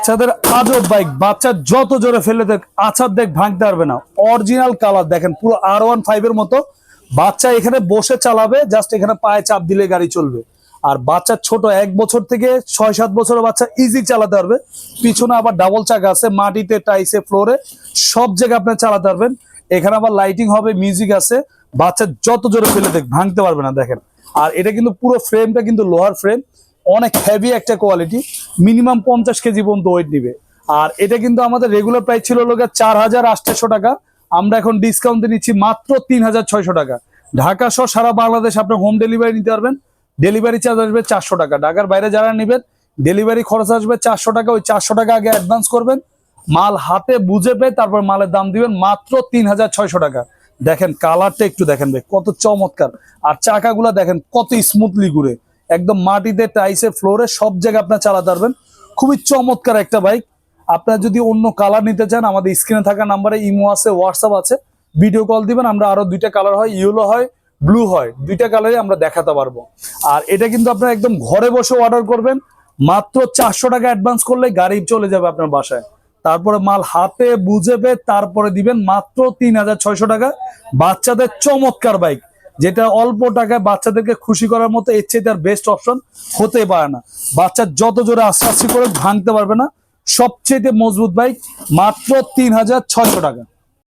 বাচ্চাদের আজব বাইক বাচ্চা যত জোরে ফেলে দেখ আছার দেখ, ভাঙতে পারবে না। অরিজিনাল কালার দেখেন, পুরো আর ওয়ান ফাইভ এর মতো। বাচ্চা এখানে বসে চালাবে জাস্ট এখানে পায়ে চাপ দিলে গাড়ি চলবে। আর বাচ্চা ছোট, এক বছর থেকে ছয় সাত বছরের বাচ্চা ইজি চালাতে পারবে। পিছনে আবার ডাবল চাকা আছে, মাটিতে টাইসে ফ্লোরে সব জায়গায় আপনি চালাতে পারবেন। এখানে আবার লাইটিং হবে মিউজিক আছে। বাচ্চা যত জোরে ফেলে দেখ, ভাঙতে পারবে না, দেখেন। আর এটা কিন্তু পুরো ফ্রেমটা কিন্তু লোহার ফ্রেম অনেক হেভি একটা কোয়ালিটি মিনিমাম পঞ্চাশ কেজি পর্যন্ত ওয়েট নিবে। আর এটা কিন্তু আমাদের রেগুলার প্রাইস ছিল লোক চার হাজার আটশো টাকা, আমরা এখন ডিসকাউন্টে নিচ্ছি মাত্র তিন হাজার ছয়শো টাকা। ঢাকা সহ সারা বাংলাদেশ আপনি হোম ডেলিভারি নিতে পারবেন ডেলিভারি চার্জ আসবে চারশো টাকা। ঢাকার বাইরে যারা নেবেন ডেলিভারি খরচ আসবে চারশো টাকা, ওই চারশো টাকা আগে অ্যাডভান্স করবেন। মাল হাতে বুঝে পেয়ে তারপর মালের দাম দিবেন মাত্র তিন হাজার ছয়শো টাকা। দেখেন কালারটা একটু দেখেন ভাই, কত চমৎকার। আর চাকাগুলা দেখেন কত স্মুথলি ঘুরে। একদম মাটিতে, টাইসে, ফ্লোরে সব জায়গায় আপনার চালাতে পারবেন খুবই চমৎকার একটা বাইক। আপনার যদি অন্য কালার নিতে চান, আমাদের স্ক্রিনে থাকা নাম্বারে ইমো আছে, হোয়াটসঅ্যাপ আছে, ভিডিও কল দিবেন, আমরা আরও দুইটা কালার হয়, ইয়েলো হয়, ব্লু হয়, দুইটা কালারে আমরা দেখাতে পারব। আর এটা কিন্তু আপনার একদম ঘরে বসে অর্ডার করবেন, মাত্র চারশো টাকা অ্যাডভান্স করলে গাড়ি চলে যাবে আপনার বাসায়। তারপরে মাল হাতে বুঝে পেয়ে তারপরে দিবেন মাত্র তিন হাজার ছয়শো টাকা। বাচ্চাদের চমৎকার বাইক। যেটা অল্প টাকায় বাচ্চাদেরকে খুশি করার মতো এর চেয়ে তার বেস্ট অপশন হতে পারে না। বাচ্চা যত জোরে আস্তে আস্তে করে ভাঙতে পারবে না সবচেয়ে মজবুত বাইক মাত্র তিন হাজার ছয়শো টাকা।